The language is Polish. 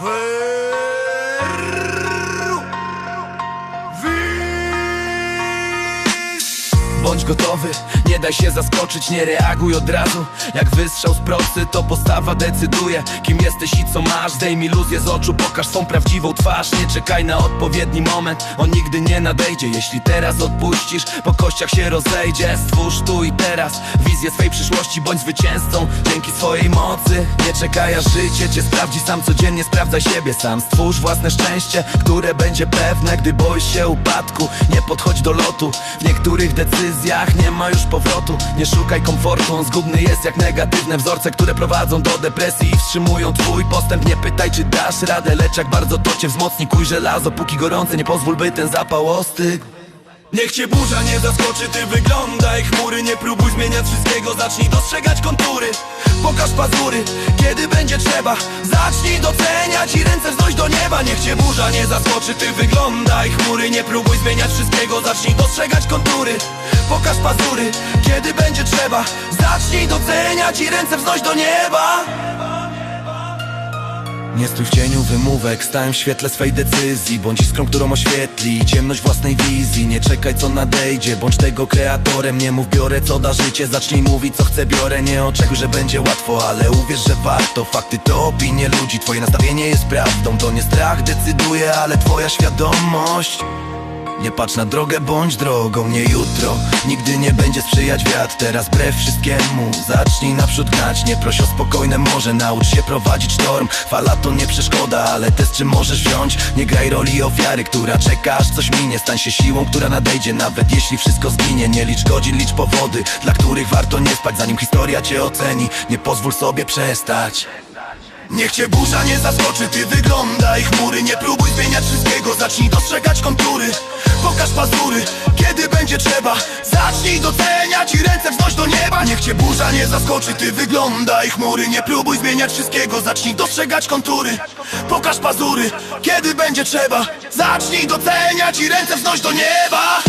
Ver Bądź gotowy, nie daj się zaskoczyć, nie reaguj od razu. Jak wystrzał z procy, to postawa decyduje Kim jesteś i co masz, zdejmij iluzję z oczu Pokaż swą prawdziwą twarz, nie czekaj na odpowiedni moment On nigdy nie nadejdzie, jeśli teraz odpuścisz Po kościach się rozejdzie, stwórz tu i teraz Wizję swej przyszłości, bądź zwycięzcą. Dzięki swojej mocy, nie czekaj aż życie Cię sprawdzi. Sam codziennie, sprawdzaj siebie sam Stwórz własne szczęście, które będzie pewne. Gdy boisz się upadku, nie podchodź do lotu. W niektórych decyzjach nie ma już powrotu. Nie szukaj komfortu, on zgubny jest jak negatywne wzorce Które prowadzą do depresji i wstrzymują twój postęp. Nie pytaj czy dasz radę, lecz jak bardzo to cię wzmocni Kuj żelazo, póki gorące, nie pozwól by ten zapał ostygł. Niech cię burza nie zaskoczy, ty wyglądaj chmury. Nie próbuj zmieniać wszystkiego, zacznij dostrzegać kontury. Pokaż pazury, kiedy będzie trzeba. Zacznij doceniać i Niech cię burza nie zaskoczy, ty wyglądaj chmury. Nie próbuj zmieniać wszystkiego, zacznij dostrzegać kontury. Pokaż pazury, kiedy będzie trzeba. Zacznij doceniać i ręce wznoś do nieba nie stój w cieniu wymówek, stałem w świetle swej decyzji. Bądź iskrą, którą oświetli ciemność własnej wizji. Nie czekaj co nadejdzie, bądź tego kreatorem. Nie mów biorę co da życie, zacznij mówić co chcę biorę. Nie oczekuj, że będzie łatwo, ale uwierz, że warto. Fakty to opinie ludzi, twoje nastawienie jest prawdą. To nie strach decyduje, ale twoja świadomość nie patrz na drogę, bądź drogą, nie jutro. Nigdy nie będzie sprzyjać wiatr, teraz brew wszystkiemu. Zacznij naprzód gnać, nie proś o spokojne morze Naucz się prowadzić sztorm, fala to nie przeszkoda Ale test czym możesz wziąć, nie graj roli ofiary Która czeka aż coś minie, stań się siłą, która nadejdzie Nawet jeśli wszystko zginie, nie licz godzin, licz powody Dla których warto nie spać, zanim historia cię oceni. Nie pozwól sobie przestać Niech cię burza nie zaskoczy, ty wyglądaj chmury. Nie próbuj zmieniać wszystkiego, zacznij dostrzegać kontury. Pokaż pazury, kiedy będzie trzeba. Zacznij doceniać i ręce wznoś do nieba. Niech cię burza nie zaskoczy, ty wyglądaj chmury. Nie próbuj zmieniać wszystkiego, zacznij dostrzegać kontury. Pokaż pazury, kiedy będzie trzeba. Zacznij doceniać i ręce wznoś do nieba